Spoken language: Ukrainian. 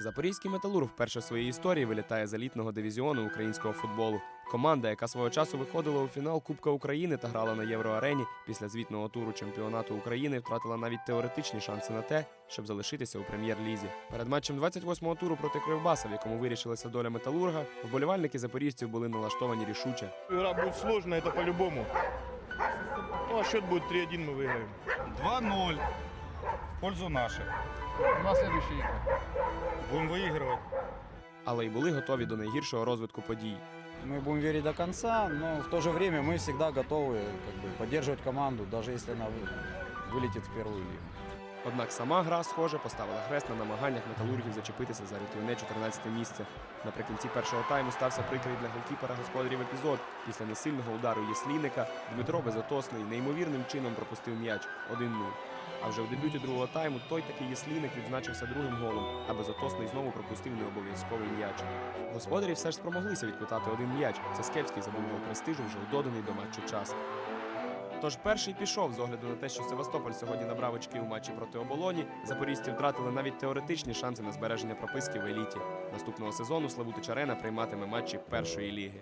Запорізький металург вперше в своїй історії вилітає з елітного дивізіону українського футболу. Команда, яка свого часу виходила у фінал Кубка України та грала на Євроарені, після звітного туру чемпіонату України втратила навіть теоретичні шанси на те, щоб залишитися у прем'єр-лізі. Перед матчем 28-го туру проти Кривбаса, в якому вирішилася доля металурга, вболівальники запорізців були налаштовані рішуче. Игра будет сложная, это по-любому. Ну, а счет будет 3-1, мы выиграем. 2-0 в пользу наших. На следующие игры. Будем выигрывать. Але й були готові до найгіршого розвитку подій. Мы будем верить до конца, но в то же время мы всегда готовы как бы, поддерживать команду, даже если она вы- вылетит в первую лигу. Однак сама гра, схоже, поставила хрест на намаганнях металургів зачепитися за рятівне 14 місце. Наприкінці першого тайму стався прикрий для голкіпера господарів епізод. Після несильного удару Єсліника Дмитро Безотосний неймовірним чином пропустив м'яч 1-0. А вже в дебюті другого тайму той такий Єсліник відзначився другим голом, а Безотосний знову пропустив необов'язковий м'яч. Господарі все ж спромоглися відквитати один м'яч. Це Скепський забув престижу вже у доданий до матчу час. Тож перший пішов з огляду на те, що Севастополь сьогодні набрав очки у матчі проти оболоні. Запорізьці втратили навіть теоретичні шанси на збереження прописки в еліті. Наступного сезону Славутич Арена прийматиме матчі першої ліги.